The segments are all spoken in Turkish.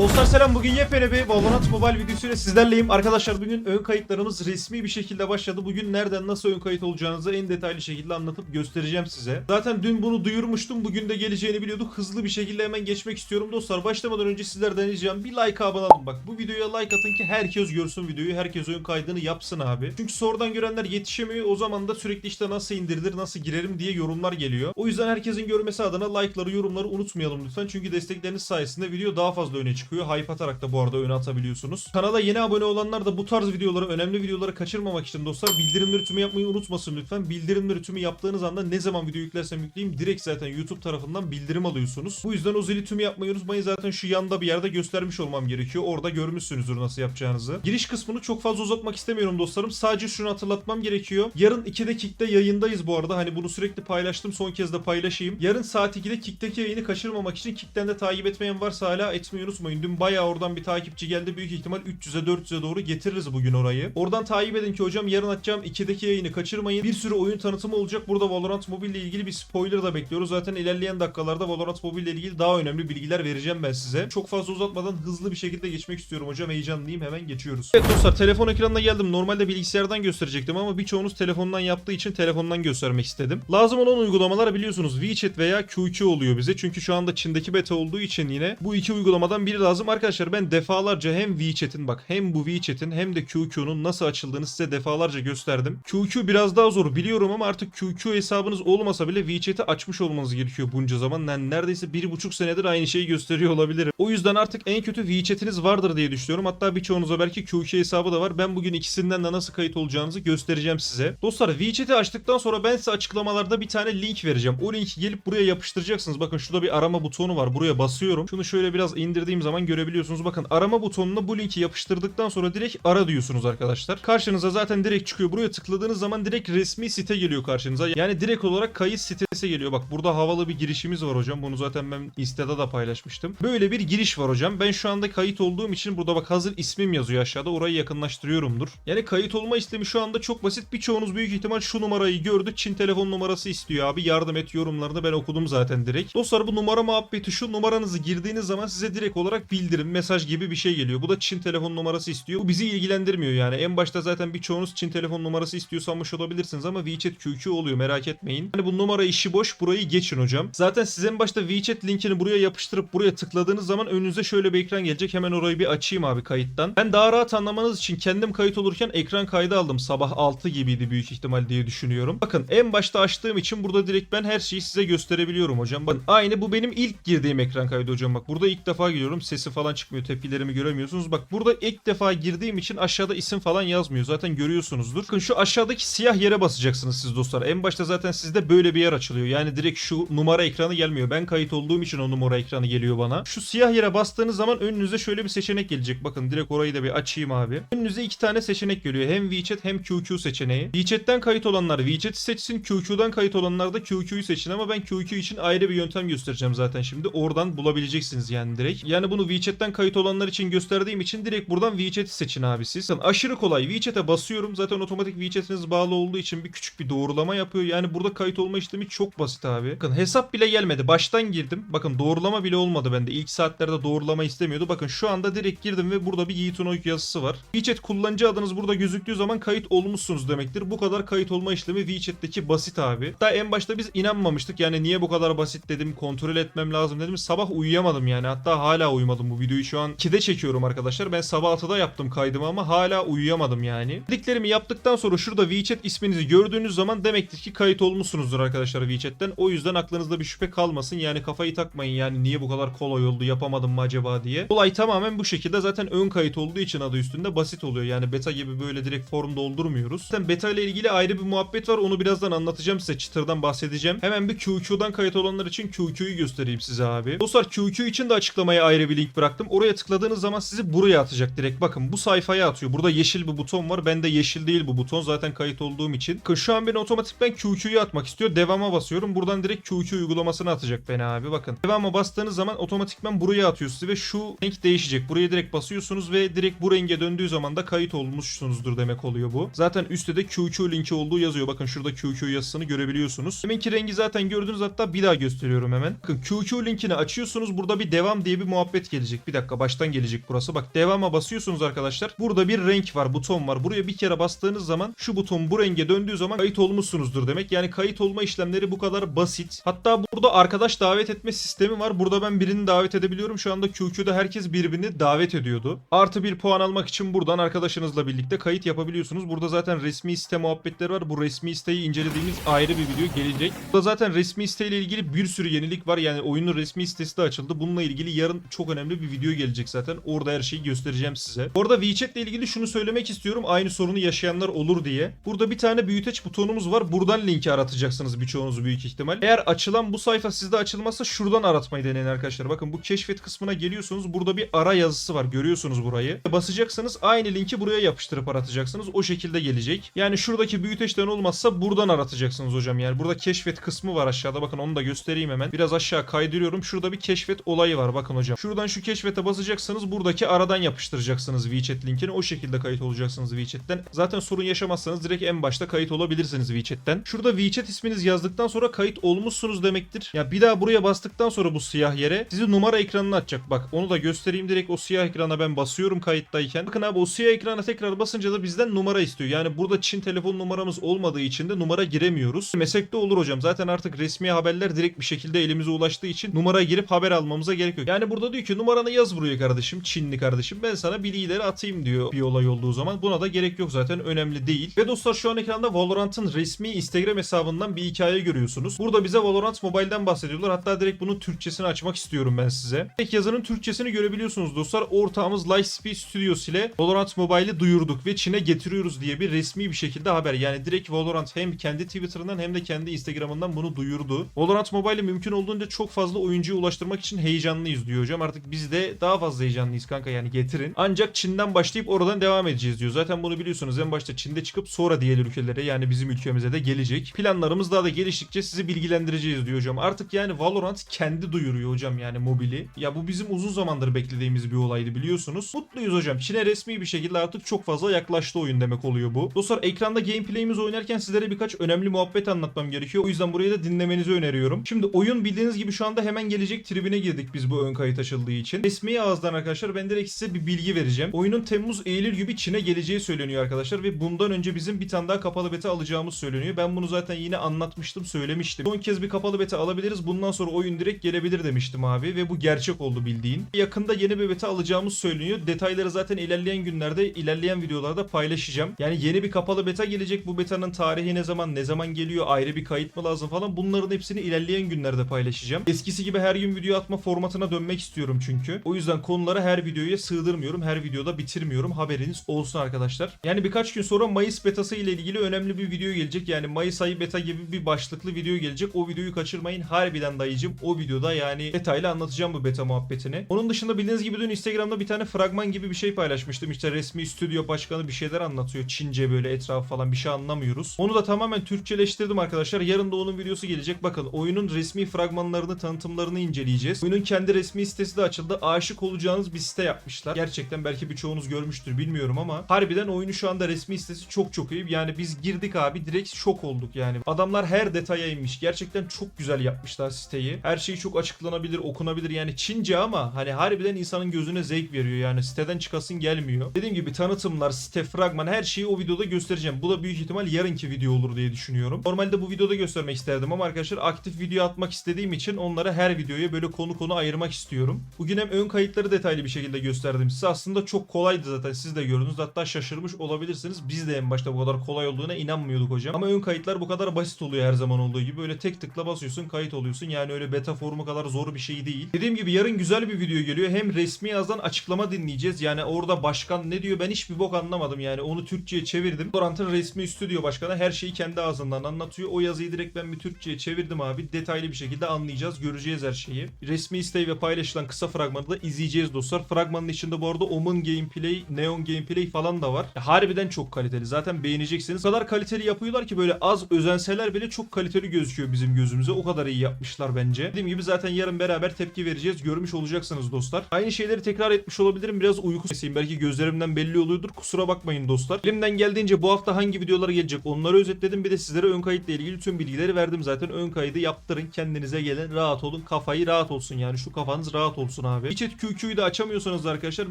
Dostlar selam bugün yepyeni bir Valorant Mobile videosuyla sizlerleyim. Arkadaşlar bugün ön kayıtlarımız resmi bir şekilde başladı. Bugün nereden nasıl ön kayıt olacağınızı en detaylı şekilde anlatıp göstereceğim size. Zaten dün bunu duyurmuştum. Bugün de geleceğini biliyorduk. Hızlı bir şekilde hemen geçmek istiyorum. Dostlar başlamadan önce sizlerden ricam bir like abone olun. Bak bu videoya like atın ki herkes görsün videoyu. Herkes ön kaydını yapsın abi. Çünkü sonradan görenler yetişemiyor. O zaman da sürekli işte nasıl indirilir, nasıl girerim diye yorumlar geliyor. O yüzden herkesin görmesi adına like'ları, yorumları unutmayalım lütfen. Çünkü destekleriniz sayesinde video daha fazla öne çıkıyor. Hype atarak da bu arada öne atabiliyorsunuz. Kanala yeni abone olanlar da bu tarz videoları, önemli videoları kaçırmamak için dostlar bildirimleri tümü yapmayı unutmasın lütfen. Bildirimleri tümü yaptığınız anda ne zaman video yüklersem yükleyeyim direkt zaten YouTube tarafından bildirim alıyorsunuz. Bu yüzden o zili tümü yapmayı unutmayın. Zaten şu yanda bir yerde göstermiş olmam gerekiyor. Orada görmüşsünüzdür nasıl yapacağınızı. Giriş kısmını çok fazla uzatmak istemiyorum dostlarım. Sadece şunu hatırlatmam gerekiyor. Yarın 2'de Kick'te yayındayız bu arada. Hani bunu sürekli paylaştım. Son kez de paylaşayım. Yarın saat 2'de Kick'teki yayını kaçırmamak için Kick'ten de takip etmeyen varsa hala etmeyi unutmayın. Dün bayağı oradan bir takipçi geldi. Büyük ihtimal 300'e 400'e doğru getiririz bugün orayı. Oradan takip edin ki hocam yarın atacağım 2'deki yayını kaçırmayın. Bir sürü oyun tanıtımı olacak. Burada Valorant Mobile ile ilgili bir spoiler da bekliyoruz. Zaten ilerleyen dakikalarda Valorant Mobile ile ilgili daha önemli bilgiler vereceğim ben size. Çok fazla uzatmadan hızlı bir şekilde geçmek istiyorum hocam. Heyecanlıyım. Hemen geçiyoruz. Evet dostlar telefon ekranına geldim. Normalde bilgisayardan gösterecektim ama birçoğunuz telefondan yaptığı için telefondan göstermek istedim. Lazım olan uygulamalar biliyorsunuz WeChat veya QQ oluyor bize. Çünkü şu anda Çin'deki beta olduğu için yine bu iki uygulamadan biri lazım. Arkadaşlar ben defalarca hem WeChat'in bak hem bu WeChat'in hem de QQ'nun nasıl açıldığını size defalarca gösterdim. QQ biraz daha zor biliyorum ama artık QQ hesabınız olmasa bile WeChat'i açmış olmanız gerekiyor bunca zaman. Yani neredeyse bir buçuk senedir aynı şeyi gösteriyor olabilirim. O yüzden artık en kötü WeChat'iniz vardır diye düşünüyorum. Hatta birçoğunuza belki QQ hesabı da var. Ben bugün ikisinden de nasıl kayıt olacağınızı göstereceğim size. Dostlar WeChat'i açtıktan sonra ben size açıklamalarda bir tane link vereceğim. O linki gelip buraya yapıştıracaksınız. Bakın şurada bir arama butonu var. Buraya basıyorum. Şunu şöyle biraz indirdiğim zaman görebiliyorsunuz. Bakın arama butonuna bu linki yapıştırdıktan sonra direkt ara diyorsunuz arkadaşlar. Karşınıza zaten direkt çıkıyor. Buraya tıkladığınız zaman direkt resmi site geliyor karşınıza. Yani direkt olarak kayıt sitesi geliyor. Bak burada havalı bir girişimiz var hocam. Bunu zaten ben Insta'da da paylaşmıştım. Böyle bir giriş var hocam. Ben şu anda kayıt olduğum için burada bak hazır ismim yazıyor aşağıda. Orayı yakınlaştırıyorumdur. Yani kayıt olma işlemi şu anda çok basit. Birçoğunuz büyük ihtimal şu numarayı gördü. Çin telefon numarası istiyor abi. Yardım et yorumlarını ben okudum zaten direkt. Dostlar bu numara muhabbeti şu numaranızı girdiğiniz zaman size direkt olarak bildirim, mesaj gibi bir şey geliyor. Bu da Çin telefon numarası istiyor. Bu bizi ilgilendirmiyor yani. En başta zaten birçoğunuz Çin telefon numarası istiyor sanmış olabilirsiniz ama WeChat QQ oluyor merak etmeyin. Hani bu numara işi boş burayı geçin hocam. Zaten siz en başta WeChat linkini buraya yapıştırıp buraya tıkladığınız zaman önünüze şöyle bir ekran gelecek. Hemen orayı bir açayım abi kayıttan. Ben daha rahat anlamanız için kendim kayıt olurken ekran kaydı aldım. Sabah 6 gibiydi büyük ihtimal diye düşünüyorum. Bakın en başta açtığım için burada direkt ben her şeyi size gösterebiliyorum hocam. Bakın aynı bu benim ilk girdiğim ekran kaydı hocam. Bak burada ilk defa giriyorum. Sesi falan çıkmıyor. Tepkilerimi göremiyorsunuz. Bak burada ilk defa girdiğim için aşağıda isim falan yazmıyor. Zaten görüyorsunuzdur. Bakın şu aşağıdaki siyah yere basacaksınız siz dostlar. En başta zaten sizde böyle bir yer açılıyor. Yani direkt şu numara ekranı gelmiyor. Ben kayıt olduğum için o numara ekranı geliyor bana. Şu siyah yere bastığınız zaman önünüze şöyle bir seçenek gelecek. Bakın direkt orayı da bir açayım abi. Önünüze iki tane seçenek geliyor. Hem WeChat hem QQ seçeneği. WeChat'ten kayıt olanlar WeChat'i seçsin. QQ'dan kayıt olanlar da QQ'yu seçin ama ben QQ için ayrı bir yöntem göstereceğim zaten şimdi. Oradan bulabileceksiniz yani direkt. Yani bunu WeChat'ten kayıt olanlar için gösterdiğim için direkt buradan WeChat'i seçin abi siz. Yani aşırı kolay. WeChat'e basıyorum. Zaten otomatik WeChat'iniz bağlı olduğu için bir küçük bir doğrulama yapıyor. Yani burada kayıt olma işlemi çok basit abi. Bakın hesap bile gelmedi. Baştan girdim. Bakın doğrulama bile olmadı bende. İlk saatlerde doğrulama istemiyordu. Bakın şu anda direkt girdim ve burada bir Yiğit Unoy yazısı var. WeChat kullanıcı adınız burada gözüktüğü zaman kayıt olmuşsunuz demektir. Bu kadar kayıt olma işlemi WeChat'teki basit abi. Hatta en başta biz inanmamıştık. Yani niye bu kadar basit dedim. Kontrol etmem lazım dedim. Sabah uyuyamadım yani. Hatta hala uyumadım bu videoyu şu an 2'de çekiyorum arkadaşlar. Ben sabah 6'da yaptım kaydımı ama hala uyuyamadım yani. Dediklerimi yaptıktan sonra şurada WeChat isminizi gördüğünüz zaman demektir ki kayıt olmuşsunuzdur arkadaşlar WeChat'ten. O yüzden aklınızda bir şüphe kalmasın. Yani kafayı takmayın yani niye bu kadar kolay oldu yapamadım mı acaba diye. Olay tamamen bu şekilde zaten ön kayıt olduğu için adı üstünde basit oluyor. Yani beta gibi böyle direkt form doldurmuyoruz. Zaten beta ile ilgili ayrı bir muhabbet var. Onu birazdan anlatacağım size. Çıtırdan bahsedeceğim. Hemen bir QQ'dan kayıt olanlar için QQ'yu göstereyim size abi. Dostlar QQ için de açıklamaya ayrı bir link bıraktım. Oraya tıkladığınız zaman sizi buraya atacak direkt. Bakın bu sayfaya atıyor. Burada yeşil bir buton var. Bende yeşil değil bu buton. Zaten kayıt olduğum için. Şu an beni otomatikten QQ'yu atmak istiyor. Devama basıyorum. Buradan direkt QQ uygulamasını atacak beni abi. Bakın. Devama bastığınız zaman otomatikman buraya atıyor sizi ve şu renk değişecek. Buraya direkt basıyorsunuz ve direkt bu renge döndüğü zaman da kayıt olmuşsunuzdur demek oluyor bu. Zaten üstte de QQ linki olduğu yazıyor. Bakın şurada QQ yazısını görebiliyorsunuz. Deminki rengi zaten gördünüz hatta bir daha gösteriyorum hemen. Bakın QQ linkini açıyorsunuz. Burada bir devam diye bir muhabbet gelecek. Bir dakika baştan gelecek burası. Bak devama basıyorsunuz arkadaşlar. Burada bir renk var, buton var. Buraya bir kere bastığınız zaman şu buton bu renge döndüğü zaman kayıt olmuşsunuzdur demek. Yani kayıt olma işlemleri bu kadar basit. Hatta burada arkadaş davet etme sistemi var. Burada ben birini davet edebiliyorum. Şu anda QQ'da herkes birbirini davet ediyordu. Artı bir puan almak için buradan arkadaşınızla birlikte kayıt yapabiliyorsunuz. Burada zaten resmi site muhabbetleri var. Bu resmi siteyi incelediğimiz ayrı bir video gelecek. Burada zaten resmi siteyle ilgili bir sürü yenilik var. Yani oyunun resmi sitesi de açıldı. Bununla ilgili yarın çok önemli bir video gelecek zaten. Orada her şeyi göstereceğim size. Orada WeChat ile ilgili şunu söylemek istiyorum. Aynı sorunu yaşayanlar olur diye. Burada bir tane büyüteç butonumuz var. Buradan linki aratacaksınız birçoğunuz büyük ihtimal. Eğer açılan bu sayfa sizde açılmazsa şuradan aratmayı deneyin arkadaşlar. Bakın bu keşfet kısmına geliyorsunuz. Burada bir ara yazısı var. Görüyorsunuz burayı. Basacaksınız. Aynı linki buraya yapıştırıp aratacaksınız. O şekilde gelecek. Yani şuradaki büyüteçten olmazsa buradan aratacaksınız hocam. Yani burada keşfet kısmı var aşağıda. Bakın onu da göstereyim hemen. Biraz aşağı kaydırıyorum. Şurada bir keşfet olayı var. Bakın hocam. Şuradan şu keşfete basacaksınız. Buradaki aradan yapıştıracaksınız WeChat linkini. O şekilde kayıt olacaksınız WeChat'ten. Zaten sorun yaşamazsanız direkt en başta kayıt olabilirsiniz WeChat'ten. Şurada WeChat isminiz yazdıktan sonra kayıt olmuşsunuz demektir. Ya bir daha buraya bastıktan sonra bu siyah yere sizi numara ekranına açacak. Bak onu da göstereyim direkt o siyah ekrana ben basıyorum kayıttayken. Bakın abi o siyah ekrana tekrar basınca da bizden numara istiyor. Yani burada Çin telefon numaramız olmadığı için de numara giremiyoruz. Meslekte olur hocam. Zaten artık resmi haberler direkt bir şekilde elimize ulaştığı için numaraya girip haber almamıza gerek yok. Yani burada diyor ki numaranı yaz buraya kardeşim. Çinli kardeşim. Ben sana bilgileri atayım diyor bir olay olduğu zaman. Buna da gerek yok zaten. Önemli değil. Ve dostlar şu an ekranda Valorant'ın resmi Instagram hesabından bir hikaye görüyorsunuz. Burada bize Valorant Mobile'den bahsediyorlar. Hatta direkt bunun Türkçesini açmak istiyorum ben size. Tek yazının Türkçesini görebiliyorsunuz dostlar. Ortağımız Lightspeed Studios ile Valorant Mobile'i duyurduk ve Çin'e getiriyoruz diye bir resmi bir şekilde haber. Yani direkt Valorant hem kendi Twitter'ından hem de kendi Instagram'ından bunu duyurdu. Valorant Mobile'i mümkün olduğunca çok fazla oyuncuya ulaştırmak için heyecanlıyız diyor hocam. Artık biz de daha fazla heyecanlıyız kanka yani getirin. Ancak Çin'den başlayıp oradan devam edeceğiz diyor. Zaten bunu biliyorsunuz. En başta Çin'de çıkıp sonra diğer ülkelere yani bizim ülkemize de gelecek. Planlarımız daha da geliştikçe sizi bilgilendireceğiz diyor hocam. Artık yani Valorant kendi duyuruyor hocam yani mobili. Ya bu bizim uzun zamandır beklediğimiz bir olaydı biliyorsunuz. Mutluyuz hocam. Çin'e resmi bir şekilde artık çok fazla yaklaştı oyun demek oluyor bu. Dostlar ekranda gameplay'imiz oynarken sizlere birkaç önemli muhabbet anlatmam gerekiyor. O yüzden burayı da dinlemenizi öneriyorum. Şimdi oyun bildiğiniz gibi şu anda hemen gelecek tribine girdik biz bu ön kayıt açıldığı için. Resmi ağızdan arkadaşlar ben direkt size bir bilgi vereceğim. Oyunun Temmuz Eylül gibi Çin'e geleceği söyleniyor arkadaşlar ve bundan önce bizim bir tane daha kapalı beta alacağımız söyleniyor. Ben bunu zaten yine anlatmıştım, söylemiştim. Son kez bir kapalı beta alabiliriz. Bundan sonra oyun direkt gelebilir demiştim abi ve bu gerçek oldu bildiğin. Yakında yeni bir beta alacağımız söyleniyor. Detayları zaten ilerleyen günlerde, ilerleyen videolarda paylaşacağım. Yani yeni bir kapalı beta gelecek. Bu betanın tarihi ne zaman, ne zaman geliyor, ayrı bir kayıt mı lazım falan. Bunların hepsini ilerleyen günlerde paylaşacağım. Eskisi gibi her gün video atma formatına dönmek istiyorum çünkü. O yüzden konuları her videoya sığdırmıyorum. Her videoda bitirmiyorum. Haberiniz olsun arkadaşlar. Yani birkaç gün sonra Mayıs betası ile ilgili önemli bir video gelecek. Yani Mayıs ayı beta gibi bir başlıklı video gelecek. O videoyu kaçırmayın. Harbiden dayıcım. O videoda yani detaylı anlatacağım bu beta muhabbetini. Onun dışında bildiğiniz gibi dün Instagram'da bir tane fragman gibi bir şey paylaşmıştım. İşte resmi stüdyo başkanı bir şeyler anlatıyor. Çince böyle etrafı falan bir şey anlamıyoruz. Onu da tamamen Türkçeleştirdim arkadaşlar. Yarın da onun videosu gelecek. Bakın oyunun resmi fragmanlarını, tanıtımlarını inceleyeceğiz. Oyunun kendi resmi sitesi de açıldı. Aşık olacağınız bir site yapmışlar. Gerçekten belki birçoğunuz görmüştür bilmiyorum ama harbiden oyunu şu anda resmi sitesi çok çok iyi. Yani biz girdik abi direkt şok olduk yani. Adamlar her detaya inmiş. Gerçekten çok güzel yapmışlar siteyi. Her şey çok açıklanabilir, okunabilir. Yani Çince ama hani harbiden insanın gözüne zevk veriyor. Yani siteden çıkasın gelmiyor. Dediğim gibi tanıtımlar, site, fragman her şeyi o videoda göstereceğim. Bu da büyük ihtimal yarınki video olur diye düşünüyorum. Normalde bu videoda göstermek isterdim ama arkadaşlar aktif video atmak istediğim için onlara her videoya böyle konu konu ayırmak istiyorum. Bugün hem ön kayıtları detaylı bir şekilde gösterdim size. Aslında çok kolaydı zaten siz de gördünüz. Hatta şaşırmış olabilirsiniz. Biz de en başta bu kadar kolay olduğuna inanmıyorduk hocam. Ama ön kayıtlar bu kadar basit oluyor her zaman olduğu gibi. Böyle tek tıkla basıyorsun kayıt oluyorsun. Yani öyle beta formu kadar zor bir şey değil. Dediğim gibi yarın güzel bir video geliyor. Hem resmi ağızdan açıklama dinleyeceğiz. Yani orada başkan ne diyor ben hiçbir bok anlamadım. Yani onu Türkçe'ye çevirdim. Valorant'ın resmi stüdyo başkanı her şeyi kendi ağzından anlatıyor. O yazıyı direkt ben bir Türkçe'ye çevirdim abi. Detaylı bir şekilde anlayacağız. Göreceğiz her şeyi. Resmi isteği ve paylaşılan kısa fragmanı da izleyeceğiz dostlar. Fragmanın içinde bu arada Omen gameplay, Neon gameplay falan da var. Ya, harbiden çok kaliteli. Zaten beğeneceksiniz. O kadar kaliteli yapıyorlar ki böyle az özenseler bile çok kaliteli gözüküyor bizim gözümüze. O kadar iyi yapmışlar bence. Dediğim gibi zaten yarın beraber tepki vereceğiz. Görmüş olacaksınız dostlar. Aynı şeyleri tekrar etmiş olabilirim. Biraz uyku sesiyim. Belki gözlerimden belli oluyordur. Kusura bakmayın dostlar. Elimden geldiğince bu hafta hangi videolar gelecek onları özetledim. Bir de sizlere ön kayıtla ilgili tüm bilgileri verdim zaten. Ön kaydı yaptırın. Kendinize gelin. Rahat olun. Kafayı rahat olsun yani. Şu kafanız rahat olsun. Olsun abi. WeChat QQ'yu da açamıyorsanız da arkadaşlar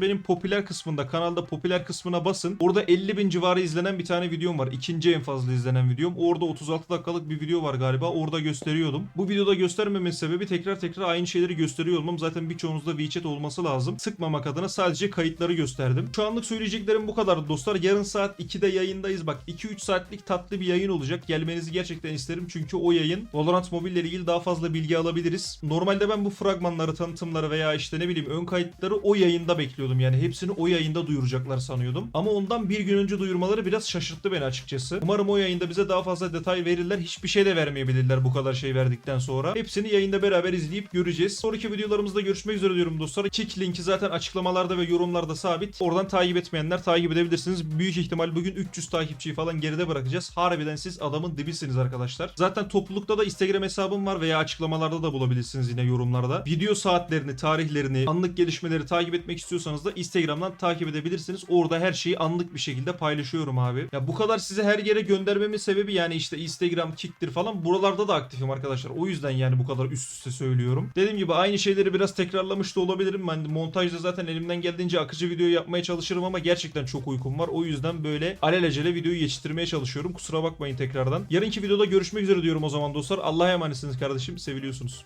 benim popüler kısmında kanalda popüler kısmına basın. Orada 50 bin civarı izlenen bir tane videom var. İkinci en fazla izlenen videom. Orada 36 dakikalık bir video var galiba. Orada gösteriyordum. Bu videoda göstermememin sebebi tekrar tekrar aynı şeyleri gösteriyor olmam. Zaten birçoğunuzda WeChat olması lazım. Sıkmamak adına sadece kayıtları gösterdim. Şu anlık söyleyeceklerim bu kadar dostlar. Yarın saat 2'de yayındayız. Bak 2-3 saatlik tatlı bir yayın olacak. Gelmenizi gerçekten isterim. Çünkü o yayın Valorant Mobile ile ilgili daha fazla bilgi alabiliriz. Normalde ben bu fragmanları, tanıtımları veya işte ne bileyim ön kayıtları o yayında bekliyordum. Yani hepsini o yayında duyuracaklar sanıyordum. Ama ondan bir gün önce duyurmaları biraz şaşırttı beni açıkçası. Umarım o yayında bize daha fazla detay verirler. Hiçbir şey de vermeyebilirler bu kadar şey verdikten sonra. Hepsini yayında beraber izleyip göreceğiz. Sonraki videolarımızda görüşmek üzere diyorum dostlar. Kick linki zaten açıklamalarda ve yorumlarda sabit. Oradan takip etmeyenler takip edebilirsiniz. Büyük ihtimal bugün 300 takipçiyi falan geride bırakacağız. Harbiden siz adamın dibisiniz arkadaşlar. Zaten toplulukta da Instagram hesabım var veya açıklamalarda da bulabilirsiniz yine yorumlarda. Video saatlerini, tarihlerini, anlık gelişmeleri takip etmek istiyorsanız da Instagram'dan takip edebilirsiniz. Orada her şeyi anlık bir şekilde paylaşıyorum abi. Ya bu kadar size her yere göndermemin sebebi yani işte Instagram, Kick'tir falan buralarda da aktifim arkadaşlar. O yüzden yani bu kadar üst üste söylüyorum. Dediğim gibi aynı şeyleri biraz tekrarlamış da olabilirim. Ben montajda zaten elimden geldiğince akıcı video yapmaya çalışırım ama gerçekten çok uykum var. O yüzden böyle alelacele videoyu yetiştirmeye çalışıyorum. Kusura bakmayın tekrardan. Yarınki videoda görüşmek üzere diyorum o zaman dostlar. Allah'a emanetsiniz kardeşim. Seviliyorsunuz.